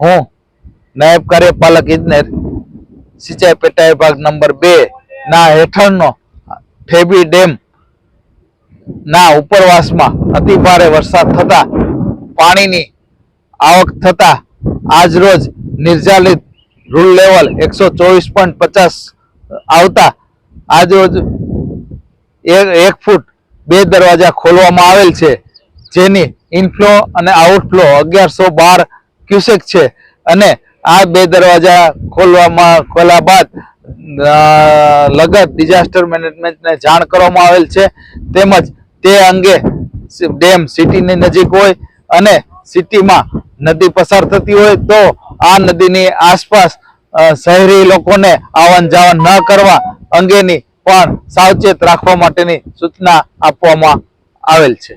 હું નાયબ કાર્યપાલક ઇજનેર સિંચાઈ પેટા વિભાગ નંબર બે ના હેઠળનો ઠેબી ડેમ ના ઉપરવાસમાં અતિ ભારે વરસાદ થતા, પાણીની આવક થતા આજરોજ નિર્જાલિત રૂલ લેવલ એકસો ચોવીસ પોઈન્ટ પચાસ આવતા આજરોજ એક ફૂટ બે દરવાજા ખોલવામાં આવેલ છે, જેની ઇનફ્લો અને આઉટફ્લો અગિયારસો બાર ક્યુસેક છે. અને આ બે દરવાજા ખોલવામાં ખોલા બાદ લગત ડિઝાસ્ટર મેનેજમેન્ટને જાણ કરવામાં આવેલ છે. તેમજ તે અંગે ડેમ સિટીની નજીક હોય અને સિટીમાં નદી પસાર થતી હોય તો આ નદીની આસપાસ શહેરી લોકોને આવન જાવન ન કરવા અંગેની પણ સાવચેત રાખવા માટેની સૂચના આપવામાં આવેલ છે.